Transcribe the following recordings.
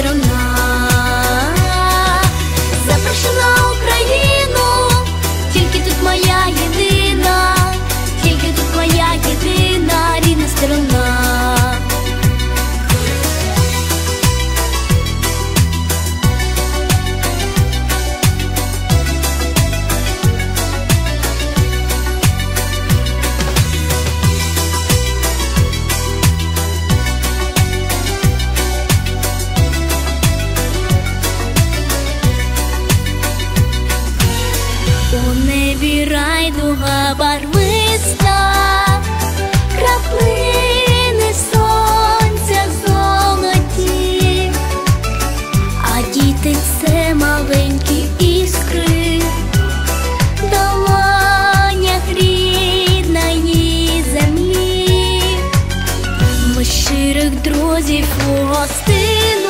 I don't know. Райдуга барвиста, краплини сонця золоті, а діти це маленькі іскри, в долонях рідної землі. Щирих друзів у гостину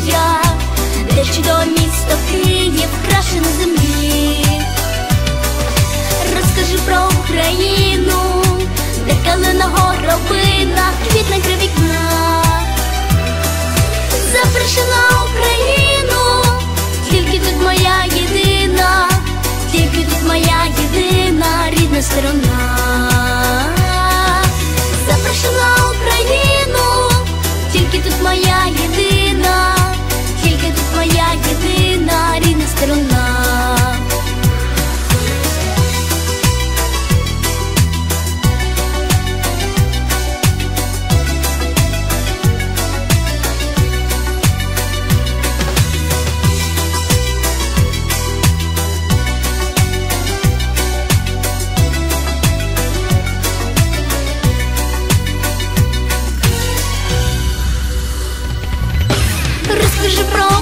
Софія, де чудове місто Київ, краще на землі. Розкажи про Україну, де калина горобина, квітне кривікна. Запрошена Україну,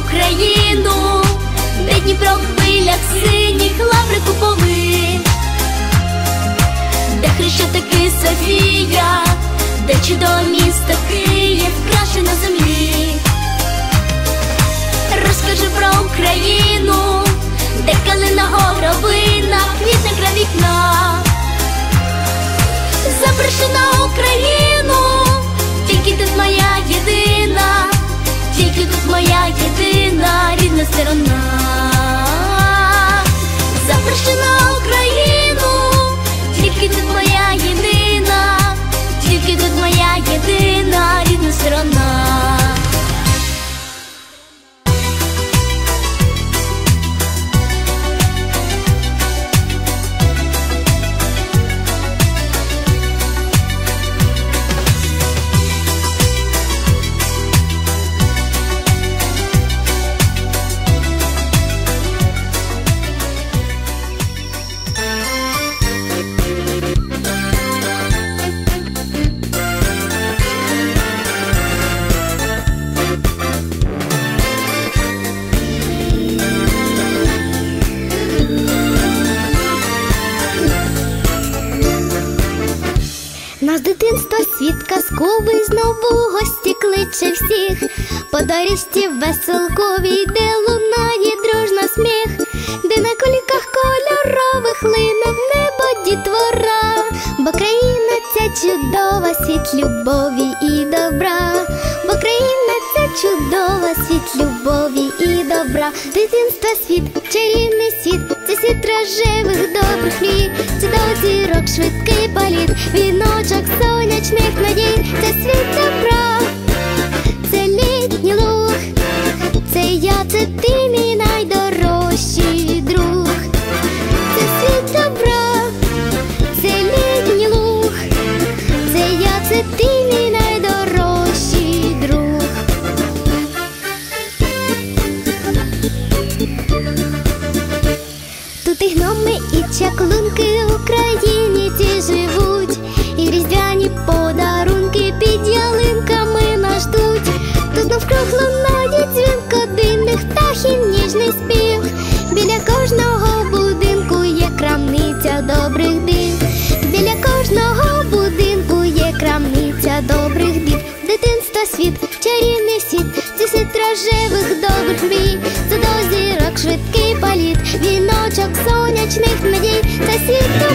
Україну, де Дніпро в хвилях синіх лаври куполи, де хрещатики Софія, де чудове місто Київ, краше на землі. Розкажи про Україну, де калина горобина, квітне край вікна. Запрошена Україну, Дитинство світ казковий знову гості кличе всіх. По доріжці веселковій, де лунає дружно любові і добра, дитинства світ, чарівний світ, це світ рожевих добрих мрій, це до зірок швидкий політ, віночок сонячних надій, це світ добра, це літній луг, це я, це ти, світ, чарівний світ, це світ рожевих добрих мрій, це до швидкий політ, віночок сонячних надій, це світ.